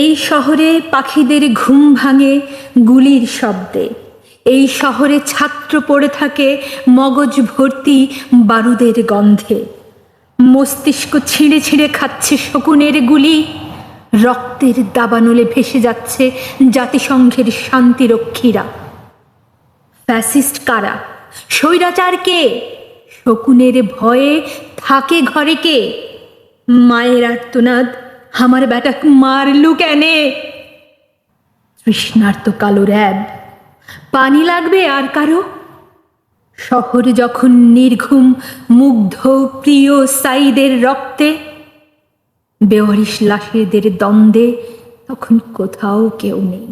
এই শহরে পাখিদের ঘুম ভাঙে গুলির শব্দে। এই শহরে ছাত্র পড়ে থাকে মগজ ভর্তি বারুদের গন্ধে। মস্তিষ্ক ছিঁড়ে ছিঁড়ে খাচ্ছে শকুনের গুলি। রক্তের দাবানলে ভেসে যাচ্ছে জাতিসংঘের শান্তিরক্ষীরা। ফ্যাসিস্ট কারা? স্বৈরাচার কে? শকুনের ভয়ে থাকে ঘরে কে? মায়ের আর্তনাদ আমার বেটা মারলু কেনে তৃষ্ণার্ত কালো র্যাব পানি লাগবে আর কারও শহর যখন নির্ঘুম মুগ্ধ প্রিয় সাইদের রক্তে বেওয়ারিশ লাশেদের দ্বন্দ্বে তখন কোথাও কেউ নেই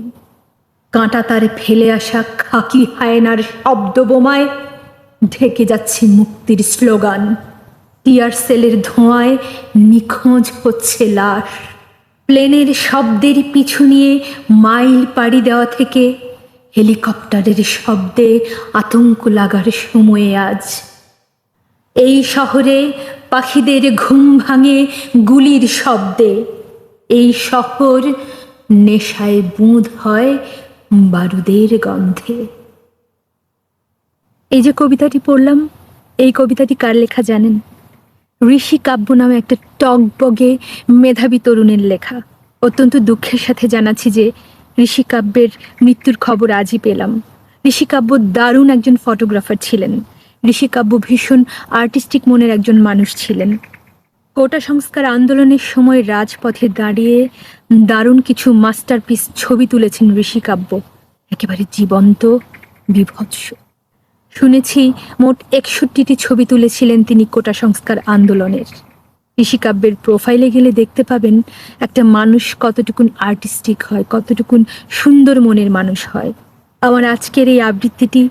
কাঁটা তার ফেলে আসা খাকি হায়নার শব্দ বোমায় ঢেকে যাচ্ছে মুক্তির স্লোগান টিয়ার সেলের ধোঁয়ায় নিখোঁজ হচ্ছে লাশ। প্লেনের শব্দের পিছু নিয়ে মাইল পাড়ি দেওয়া থেকে হেলিকপ্টারের শব্দে আতঙ্ক লাগার সময়ে আজ। এই শহরে পাখিদের ঘুম ভাঙে গুলির শব্দে। এই শহর নেশায় বুঁদ হয় বারুদের গন্ধে। এই যে কবিতাটি পড়লাম, এই কবিতাটি কার লেখা জানেন? ঋষি কাব্য নামে একটা টকবগে মেধাবী তরুণের লেখা। অত্যন্ত দুঃখের সাথে জানাচ্ছি যে ঋষি কাব্যের মৃত্যুর খবর আজই পেলাম। ঋষি কাব্য দারুণ একজন ফটোগ্রাফার ছিলেন। ঋষি কাব্য ভীষণ আর্টিস্টিক মনের একজন মানুষ ছিলেন। কোটা সংস্কার আন্দোলনের সময় রাজপথে দাঁড়িয়ে দারুণ কিছু মাস্টারপিস ছবি তুলেছেন ঋষি কাব্য। একেবারে জীবন্ত, বিভৎস। শুনেছি মোট একষট্টিটি ছবি তুলেছিলেন তিনি কোটা সংস্কার আন্দোলনের। ঋষিকাব্যের প্রোফাইলে গেলে দেখতে পাবেন একটা মানুষ কতটুকুন আর্টিস্টিক হয়, কতটুকুন সুন্দর মনের মানুষ হয়। আমার আজকের এই আবৃত্তিটি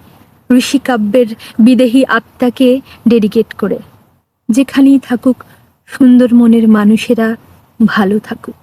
ঋষিকাব্যের বিদেহী আত্মাকে ডেডিকেট করে। যেখানেই থাকুক, সুন্দর মনের মানুষেরা ভালো থাকুক।